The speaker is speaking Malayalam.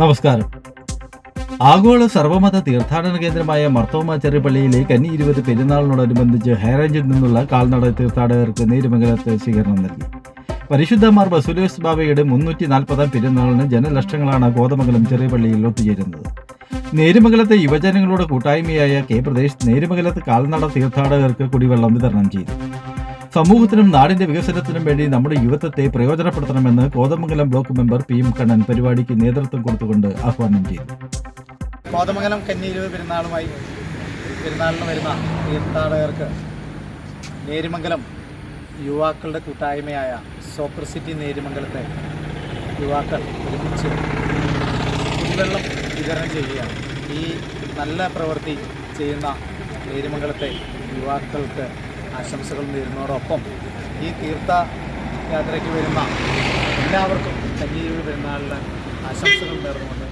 നമസ്കാരം. ആഗോള സർവമത തീർത്ഥാടന കേന്ദ്രമായ മർത്തോമ ചെറുപള്ളിയിലെ കന്നി ഇരുപത് പെരുന്നാളിനോടനുബന്ധിച്ച് ഹൈറേഞ്ചിൽ നിന്നുള്ള കാൽനട തീർത്ഥാടകർക്ക് നേരുമംഗലത്ത് സ്വീകരണം നൽകി. പരിശുദ്ധമാർ ബസുലേസ് ബാബയുടെ മുന്നൂറ്റി നാൽപ്പതാം പെരുന്നാളിന് ജനലക്ഷങ്ങളാണ് കോതമംഗലം ചെറിയപള്ളിയിൽ ഒത്തുചേരുന്നത്. നേരുമംഗലത്തെ യുവജനങ്ങളുടെ കൂട്ടായ്മയായ കെ പ്രദേശ് നേരുമംഗലത്ത് കാൽനട തീർത്ഥാടകർക്ക് കുടിവെള്ളം വിതരണം ചെയ്തു. സമൂഹത്തിനും നാടിന്റെ വികസനത്തിനും വേണ്ടി നമ്മുടെ യുവത്വത്തെ പ്രയോജനപ്പെടുത്തണമെന്ന് Kothamangalam block member P M Kannan പരിപാടിക്ക് നേതൃത്വം കൊടുത്തുകൊണ്ട് ആഹ്വാനം ചെയ്തു. കോതമംഗലം കന്നിയിരുപത് പെരുന്നാളുമായി പെരുന്നാളിന് വരുന്ന തീർത്ഥാടകർക്ക് നേരിമംഗലം യുവാക്കളുടെ കൂട്ടായ്മയായ സൂപ്പർ സിറ്റി നേരിമംഗലത്തെ യുവാക്കൾ ഒരുമിച്ച് കുടിവെള്ളം വിതരണം ചെയ്യുകയാണ്. ഈ നല്ല പ്രവൃത്തി ചെയ്യുന്ന നേരിമംഗലത്തെ യുവാക്കൾക്ക് ആശംസകൾ നേരുന്നതോടൊപ്പം ഈ തീർത്ഥ യാത്രയ്ക്ക് വരുന്ന എല്ലാവർക്കും കന്നിയിരുപത് പെരുന്നാളിന് ആശംസകൾ നേർന്നുകൊണ്ട്